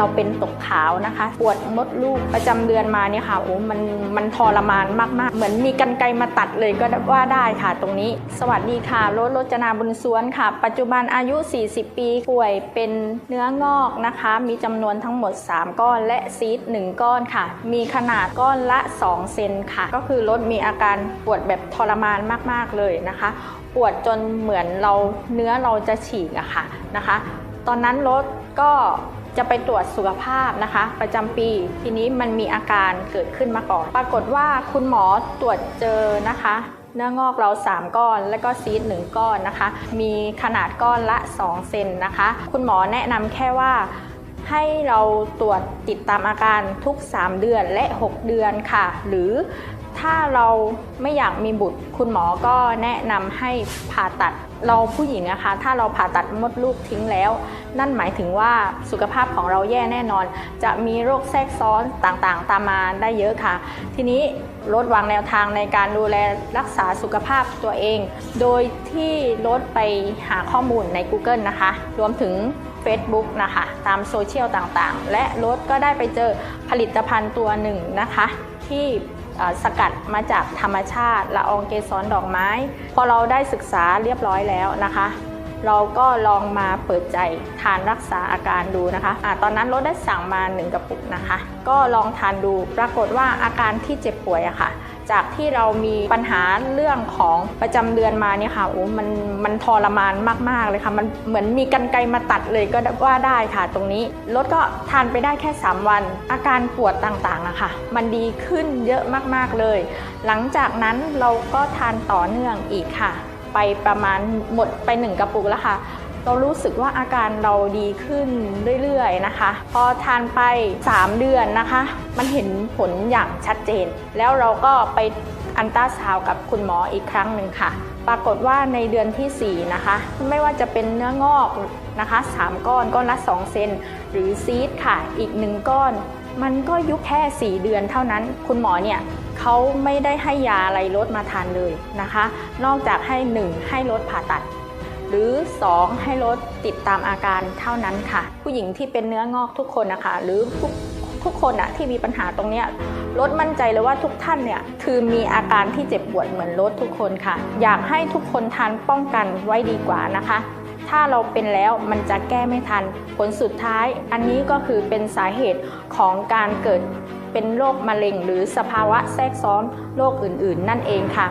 เราเป็นตกขาวนะคะ ปวดมดลูกประจำเดือนมาเนี่ยค่ะโอ้มันมันทรมานมากๆ เหมือนมีกันไกรมาตัดเลยก็ว่าได้ค่ะตรงนี้ สวัสดีค่ะรถรจนาบุญสวนค่ะ ปัจจุบันอายุ 40 ปีป่วยเป็นเนื้องอกนะคะ มีจำนวนทั้งหมด 3 ก้อนและซีด1ก้อนค่ะ มีขนาดก้อนละ 2 เซนค่ะ ก็คือรถมีอาการปวดแบบทรมานมากๆเลยนะคะ ปวดจนเหมือนเราเนื้อเราจะฉีกอะค่ะนะคะ ตอนนั้นรถก็ จะไปตรวจสุขภาพนะคะ ประจำปี ทีนี้มันมีอาการเกิดขึ้นมาก่อน ปรากฏว่าคุณหมอตรวจเจอนะคะ เนื้องอกเรา 3 ก้อน แล้วก็ซีด1ก้อนนะคะ มีขนาดก้อนละ 2 เซนนะคะ คุณหมอแนะนำแค่ว่า ให้เราตรวจติดตามอาการทุก 3 เดือนและ 6 เดือนค่ะ หรือถ้าเราไม่อยากมีบุตร คุณหมอก็แนะนำให้ผ่าตัดเราผู้หญิงนะคะ ถ้าเราผ่าตัดมดลูกทิ้งแล้ว นั่นหมายถึงว่าสุขภาพของเราแย่แน่นอน จะมีโรคแทรกซ้อนต่างๆ ตามมาได้เยอะค่ะ ทีนี้ลดวางแนวทางในการดูแลรักษาสุขภาพตัวเอง โดยที่ลดไปหาข้อมูลใน Google นะคะ รวมถึง Facebook นะคะ ตามโซเชียลต่างๆ และรถก็ได้ไปเจอผลิตภัณฑ์ตัวหนึ่งนะคะ ที่สกัดมาจากธรรมชาติละอองเกสรดอกไม้ พอเราได้ศึกษาเรียบร้อยแล้วนะคะ เราก็ลองมาเปิดใจทานรักษาอาการดูนะคะอะตอนนั้นรถได้สั่งมา 1 กระปุกนะคะ ก็ลองทานดูปรากฏว่าอาการที่เจ็บป่วยอะค่ะ จากที่เรามีปัญหาเรื่องของประจำเดือนมาเนี่ยค่ะโอ้มันมันทรมานมากๆเลยค่ะ มันเหมือนมีกันไกรมาตัดเลยก็ว่าได้ค่ะ ตรงนี้รถก็ทานไปได้แค่ 3 วัน อาการปวดต่างๆอะค่ะ มันดีขึ้นเยอะมากๆเลย หลังจากนั้นเราก็ทานต่อเนื่องอีกค่ะ ไปประมาณหมดไปหนึ่งกระปุกแล้วค่ะ เรารู้สึกว่าอาการเราดีขึ้นเรื่อยๆนะคะ พอทานไป 3 เดือนนะคะ มันเห็นผลอย่างชัดเจน แล้วเราก็ไปอันตราซาวกับคุณหมออีกครั้งหนึ่งค่ะ ปรากฏว่าในเดือนทีสี่ 4 นะคะ ไม่ว่าจะเป็นเนื้องอกนะคะ 3 ก้อนก้อนละ 2 เซนหรือซีดค่ะ อีก 1 ก้อน มันก็ยุบแค่ 4 เดือนเท่านั้น คุณหมอเนี่ยเขาไม่ได้ให้ยาอะไรลดมาทานเลยนะคะ นอกจากให้ 1 ให้ลดผ่าตัด หรือ 2 ให้ลดติดตามอาการเท่านั้นค่ะ ผู้หญิงที่เป็นเนื้องอกทุกคนนะคะ หรือทุกทุกคนอะที่มีปัญหาตรงเนี้ยลดมั่นใจเลยว่าทุกท่านเนี่ยคือมีอาการที่เจ็บปวดเหมือนลดทุกคนค่ะ อยากให้ทุกคนทานป้องกันไว้ดีกว่านะคะ ถ้าเราเป็นแล้วมันจะแก้ไม่ทัน ผลสุดท้ายอันนี้ก็คือเป็นสาเหตุของการเกิดเป็นโรคมะเร็ง หรือสภาวะแทรกซ้อนโรคอื่น ๆ นั่นเองค่ะ